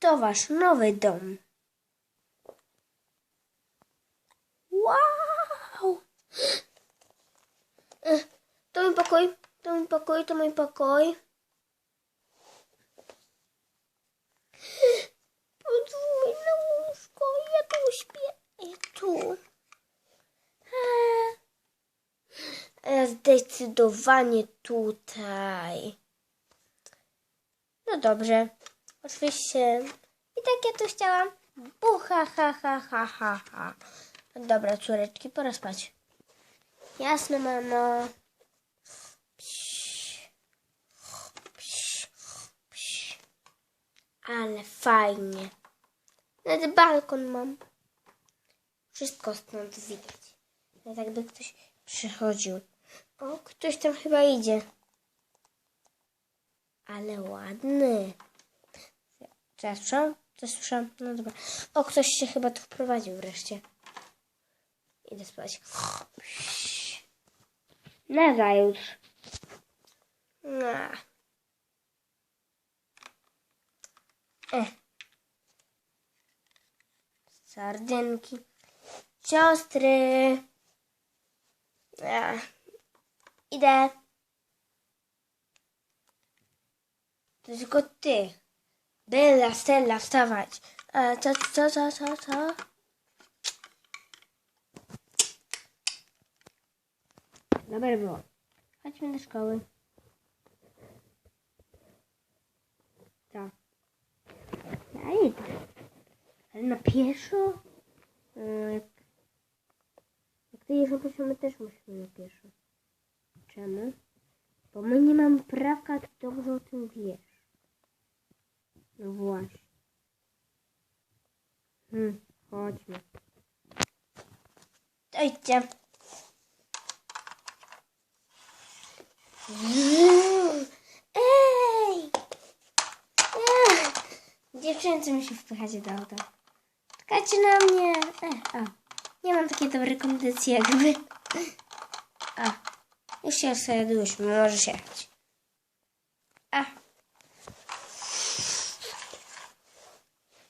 to wasz nowy dom. Wow! E, To mój pokój, to mój pokój, to mój pokój. Podwójne łóżko, ja tu śpię, ja tu. E, Zdecydowanie tutaj. No dobrze. Oczywiście. I tak ja to chciałam. Bucha, ha, ha, ha, ha, ha. Dobra, córeczki, pora spać. Jasne, mamo. Ale fajnie. Nawet balkon mam. Wszystko stąd widać. Tak jakby ktoś przychodził. O, ktoś tam chyba idzie. Ale ładny. Co ja słyszałam? Coś słyszałam? No dobra. O, ktoś się chyba tu wprowadził wreszcie. Idę spać. No. E. Sardynki. Siostry. Ja. Idę. To tylko ty. Bella, Stella, wstawać. E, co, co, co, co, co? Dobre było. Chodźmy do szkoły. Co? Ja idę. Ale na pieszo? E, jak, jak ty jeżdżą pieszo, my też musimy na pieszo. Czemu? Bo my nie mamy prawka, ty dobrze o tym wiesz. No właśnie. Hmm, chodźmy. Dajcie. Ej! Ech. Dziewczyny, co mi się wpychacie do auta? Czekajcie na mnie. E, a. Nie mam takiej dobrej kondycji jakby. A. Już się osadziliśmy, możesz jechać. A. Mm. Mm.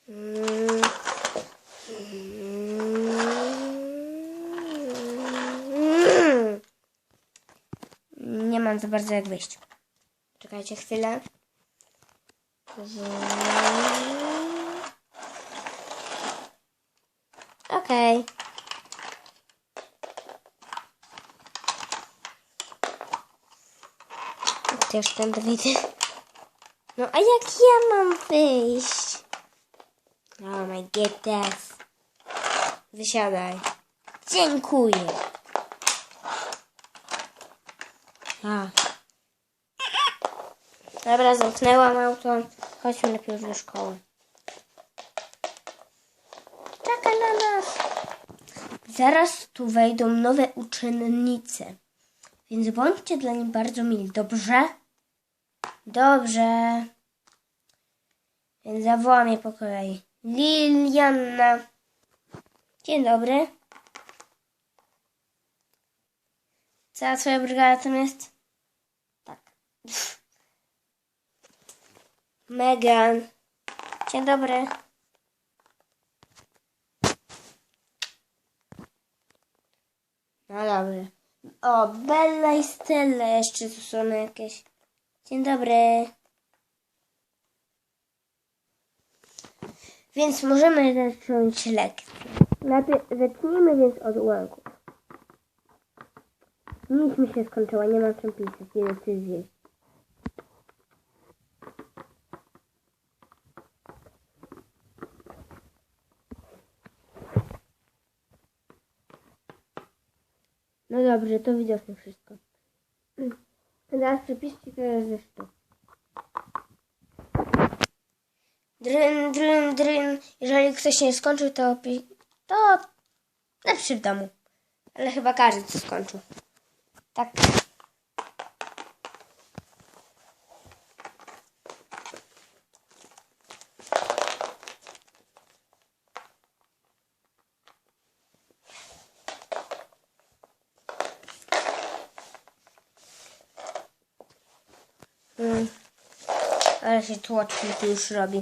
Nie mam za bardzo jak wyjść. Czekajcie chwilę. Okej. Też ten wyjdę. No a jak ja mam wyjść? Oh my goodness. Wysiadaj. Dziękuję. A. Dobra, zamknęłam auto. Chodźmy najpierw do szkoły. Czeka na nas. Zaraz tu wejdą nowe uczennice. Więc bądźcie dla nich bardzo mili, dobrze? Dobrze. Więc zawołam je po kolei. Lilianna. Dzień dobry. Cała twoja brygada tam jest? Tak. Megan. Dzień dobry. No dobrze. O, Bella i Stella jeszcze tu są jakieś. Dzień dobry. Więc możemy zacząć lekcję. Najpierw zacznijmy więc od ułamków. Nic mi się skończyła, nie mam czym pisać, nie wiem czy zjeść. No dobrze, to widoczne wszystko. Teraz przepiszcie teraz zresztą. Dryn, dryn, dryn. Jeżeli ktoś nie skończył, to, to lepszy w domu. Ale chyba każdy to skończył. Tak. Mm. Ale się tłocznik już robi.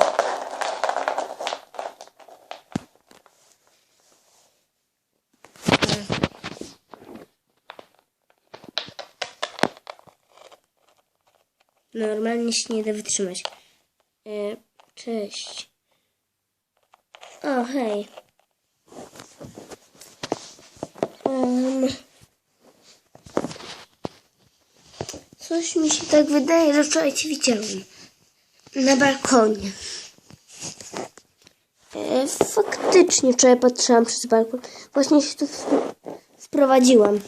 Normalnie się nie da wytrzymać. E, cześć. O, hej. Em, coś mi się tak wydaje, że wczoraj cię widziałem. Na balkonie. E, faktycznie wczoraj patrzyłam przez balkon. Właśnie się tu wprowadziłam.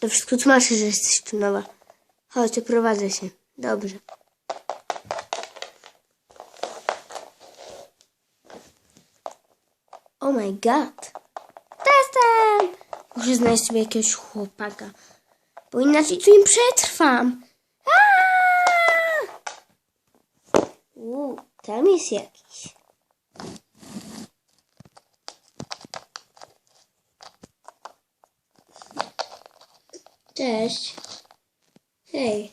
To wszystko tłumaczy, że jesteś tu nowa. Chodź, oprowadzę się. Dobrze. Oh my god. Testem! Muszę znaleźć sobie jakiegoś chłopaka. Bo inaczej tu im przetrwam. Uuu, tam jest jakiś. Cześć. Hej.